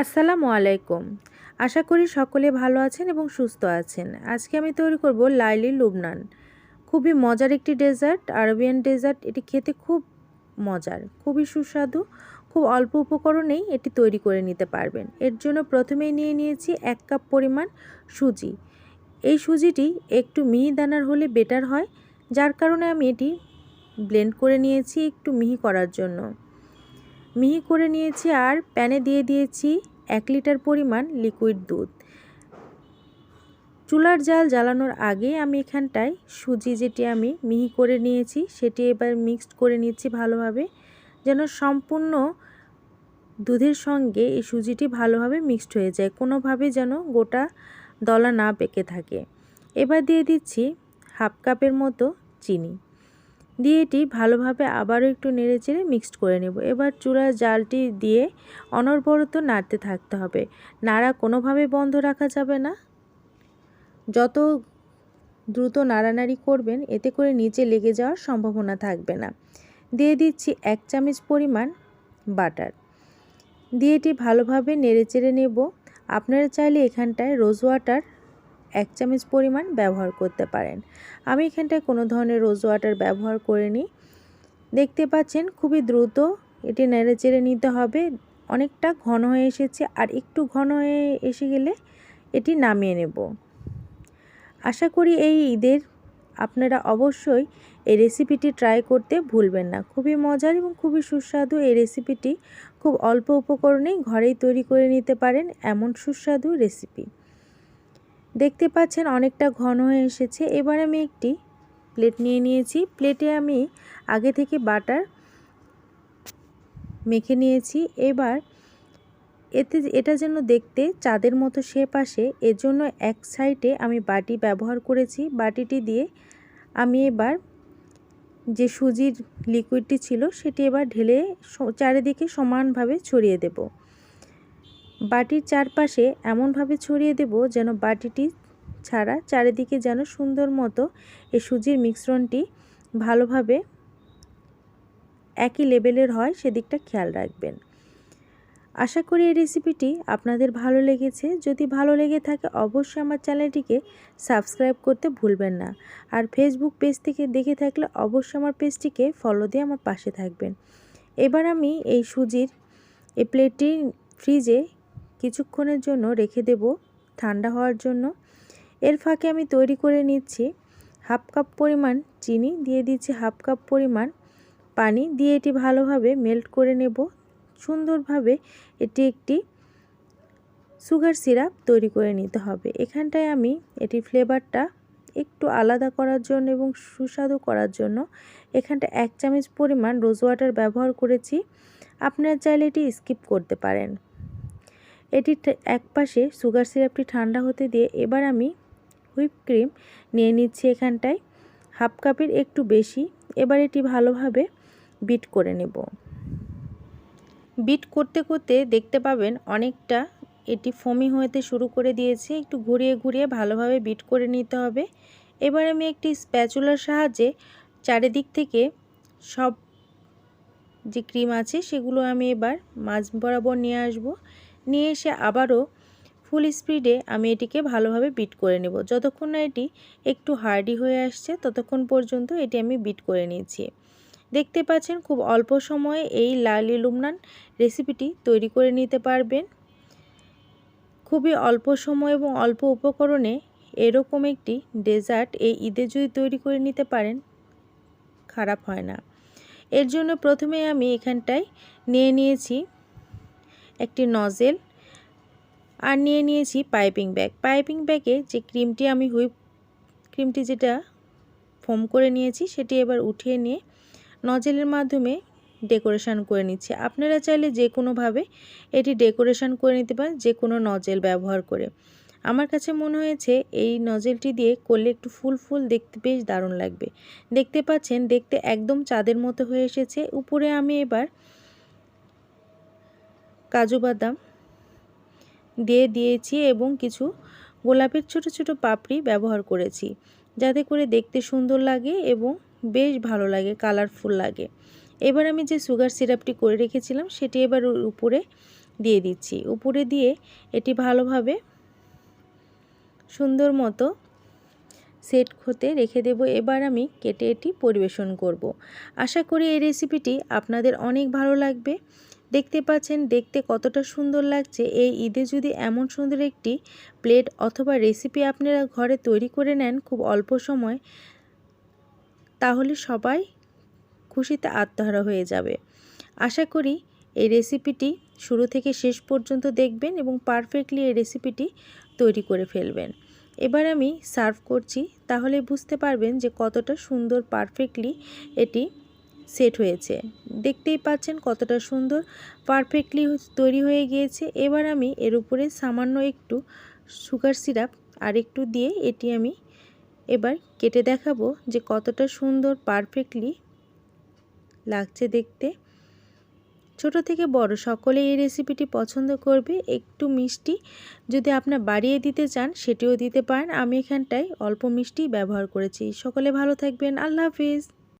আসসালামু আলাইকুম। আশা করি সকলে ভালো আছেন এবং সুস্থ আছেন। আজকে আমি তৈরি করব লাইলি লুবনান। খুবই মজার একটি ডেজার্ট, আরবিয়ান ডেজার্ট। এটি খেতে খুব মজার, খুবই সুস্বাদু, খুব অল্প উপকরণেই এটি তৈরি করে নিতে পারবেন। এর জন্য প্রথমেই নিয়ে নিয়েছি এক কাপ পরিমাণ সুজি। এই সুজিটি একটু মিহি দানার হলে বেটার হয়, যার কারণে আমি এটি ব্লেন্ড করে নিয়েছি একটু মিহি করার জন্য। মিহি করে নিয়েছি আর প্যানে দিয়ে দিয়েছি এক লিটার পরিমাণ লিকুইড দুধ। চুলার জাল জ্বালানোর আগে আমি এখানটায় সুজি যেটি আমি মিহি করে নিয়েছি সেটি এবার মিক্সড করে নিচ্ছি ভালোভাবে, যেন সম্পূর্ণ দুধের সঙ্গে এই সুজিটি ভালোভাবে মিক্সড হয়ে যায়, কোনোভাবে যেন গোটা দলা না পেকে থাকে। এবার দিয়ে দিচ্ছি হাফ কাপের মতো চিনি। দিয়ে এটি ভালোভাবে আবারও একটু নেড়ে চেড়ে মিক্সড করে নেব। এবার চূড়ার জালটি দিয়ে অনর্বরত নাড়তে থাকতে হবে। নাড়া কোনোভাবে বন্ধ রাখা যাবে না। যত দ্রুত নাড়ানাড়ি করবেন, এতে করে নিচে লেগে যাওয়ার সম্ভাবনা থাকবে না। দিয়ে দিচ্ছি এক চামচ পরিমাণ বাটার। দিয়ে এটি ভালোভাবে নেড়ে চেড়ে নেব। আপনারা চাইলে এখানটায় রোজ ওয়াটার এক চামচ পরিমাণ ব্যবহার করতে পারেন। আমি এখানটায় কোনো ধরনের রোজ ওয়াটার ব্যবহার করিনি। দেখতে পাচ্ছেন খুবই দ্রুত এটি নেড়ে চেড়ে নিতে হবে। অনেকটা ঘন হয়ে এসেছে আর একটু ঘন হয়ে এসে গেলে এটি নামিয়ে নেব। আশা করি এই ঈদের আপনারা অবশ্যই এই রেসিপিটি ট্রাই করতে ভুলবেন না। খুবই মজার এবং খুবই সুস্বাদু এই রেসিপিটি খুব অল্প উপকরণেই ঘরেই তৈরি করে নিতে পারেন এমন সুস্বাদু রেসিপি দেখতে পাচ্ছেন অনেকটা ঘন হয়ে এসেছে। এবার আমি একটি প্লেট নিয়ে নিয়েছি। প্লেটে আমি আগে থেকে বাটার মেখে নিয়েছি। এবার এতে এটা যেন দেখতে চাঁদের মতো শেপ আসে, এজন্য এক সাইডে আমি বাটি ব্যবহার করেছি। বাটিটি দিয়ে আমি এবার যে সুজির লিকুইডটি ছিল, সেটি এবার ঢেলে চারিদিকে সমানভাবে ছড়িয়ে দেব। বাটির চারপাশে এমনভাবে ছড়িয়ে দেব যেন বাটিটি ছাড়া চারিদিকে যেন সুন্দর মতো এই সুজির মিশ্রণটি ভালোভাবে একই লেভেলের হয়, সেদিকটা খেয়াল রাখবেন। আশা করি এই রেসিপিটি আপনাদের ভালো লেগেছে। যদি ভালো লেগে থাকে, অবশ্যই আমার চ্যানেলটিকে সাবস্ক্রাইব করতে ভুলবেন না। আর ফেসবুক পেজ থেকে দেখে থাকলে অবশ্যই আমার পেজটিকে ফলো দিয়ে আমার পাশে থাকবেন। এবার আমি এই সুজির, এই প্লেটটি ফ্রিজে কিছুক্ষণের জন্য রেখে দেব ঠান্ডা হওয়ার জন্য। এর ফাঁকে আমি তৈরি করে নিচ্ছি হাফ কাপ পরিমাণ চিনি, দিয়ে দিচ্ছি হাফ কাপ পরিমাণ পানি, দিয়ে এটি ভালোভাবে মেল্ট করে নেব। সুন্দরভাবে এটি একটি সুগার সিরাপ তৈরি করে নিতে হবে। এখানটায় আমি এটি ফ্লেভারটা একটু আলাদা করার জন্য এবং সুস্বাদু করার জন্য এখানটা এক চামচ পরিমাণ রোজ ওয়াটার ব্যবহার করেছি। আপনারা চাইলে এটি স্কিপ করতে পারেন। এটি এক পাশে সুগার সিরাপটি ঠান্ডা হতে দিয়ে এবার আমি হুইপ ক্রিম নিয়ে নিচ্ছি এখানটায়। হাফ কাপের একটু বেশি। এবার এটি ভালোভাবে বিট করে নেব। বিট করতে করতে দেখতে পাবেন অনেকটা এটি ফমি হতে শুরু করে দিয়েছে। একটু ঘুরিয়ে ঘুরিয়ে ভালোভাবে বিট করে নিতে হবে। এবার আমি একটি স্প্যাচুলার সাহায্যে চারিদিক থেকে সব যে ক্রিম আছে সেগুলো আমি এবার মাছ বরাবর নিয়ে আসব। নিয়ে এসে আবারও ফুল স্পিডে আমি এটিকে ভালোভাবে বিট করে নেব। যতক্ষণ না এটি একটু হার্ডি হয়ে আসছে, ততক্ষণ পর্যন্ত এটি আমি বিট করে নিয়েছি। দেখতে পাচ্ছেন খুব অল্প সময়ে এই লালি লুমনান রেসিপিটি তৈরি করে নিতে পারবেন। খুবই অল্প সময় এবং অল্প উপকরণে এরকম একটি ডেজার্ট এই ঈদে যদি তৈরি করে নিতে পারেন, খারাপ হয় না। এর জন্য প্রথমে আমি এখানটায় নিয়ে নিয়েছি একটি নজেল আর নিয়ে নিয়েছি পাইপিং ব্যাগ। পাইপিং ব্যাগে যে ক্রিমটি আমি হুইপ, ক্রিমটি যেটা ফোম করে নিয়েছি সেটি এবার উঠিয়ে নিয়ে নজেলের মাধ্যমে ডেকোরেশন করে নিচ্ছি। আপনারা চাইলে যে কোনোভাবে এটি ডেকোরেশন করে নিতে পারেন, যে কোনো নজেল ব্যবহার করে। আমার কাছে মনে হয়েছে এই নজেলটি দিয়ে করলে একটু ফুল ফুল দেখতে বেশ দারুণ লাগবে। দেখতে পাচ্ছেন, দেখতে একদম চাঁদের মতো হয়ে এসেছে। উপরে আমি এবার কাজু বাদাম দিয়ে দিয়েছি এবং কিছু গোলাপের ছোট ছোট পাপড়ি ব্যবহার করেছি। যাতে করে দেখতে সুন্দর লাগে এবং বেশ ভালো লাগে, কালারফুল লাগে। এবার আমি যে সুগার সিরাপটি করে রেখেছিলাম, সেটি এবার উপরে দিয়ে দিচ্ছি। উপরে দিয়ে এটি ভালোভাবে সুন্দর মতো সেট হতে রেখে দেব। এবার আমি কেটে এটি পরিবেশন করব। আশা করি এই রেসিপিটি আপনাদের অনেক ভালো লাগবে। দেখতে পাচ্ছেন দেখতে কতটা সুন্দর লাগছে। এই ঈদে যদি এমন সুন্দর একটি প্লেট অথবা রেসিপি আপনারা ঘরে তৈরি করে নেন খুব অল্প সময়, তাহলে সবাই খুশিতে আত্মহারা হয়ে যাবে। আশা করি এই রেসিপিটি শুরু থেকে শেষ পর্যন্ত দেখবেন এবং পারফেক্টলি এই রেসিপিটি তৈরি করে ফেলবেন। এবার আমি সার্ভ করছি, তাহলে বুঝতে পারবেন যে কতটা সুন্দর পারফেক্টলি এটি সেট হয়েছে। দেখতেই পাচ্ছেন কতটা সুন্দর পারফেক্টলি তৈরি হয়ে গিয়েছে। এবার আমি এর উপরে সামান্য একটু সুগার সিরাপ আর একটু দিয়ে এটি আমি এবার কেটে দেখাবো যে কতটা সুন্দর পারফেক্টলি লাগছে দেখতে। ছোট থেকে বড় সকলে এই রেসিপিটি পছন্দ করবে। একটু মিষ্টি যদি আপনার বাড়িয়ে দিতে চান, সেটিও দিতে পারেন। আমি এখানটায় অল্প মিষ্টি ব্যবহার করেছি। সকলে ভালো থাকবেন। আল্লাহ হাফিজ।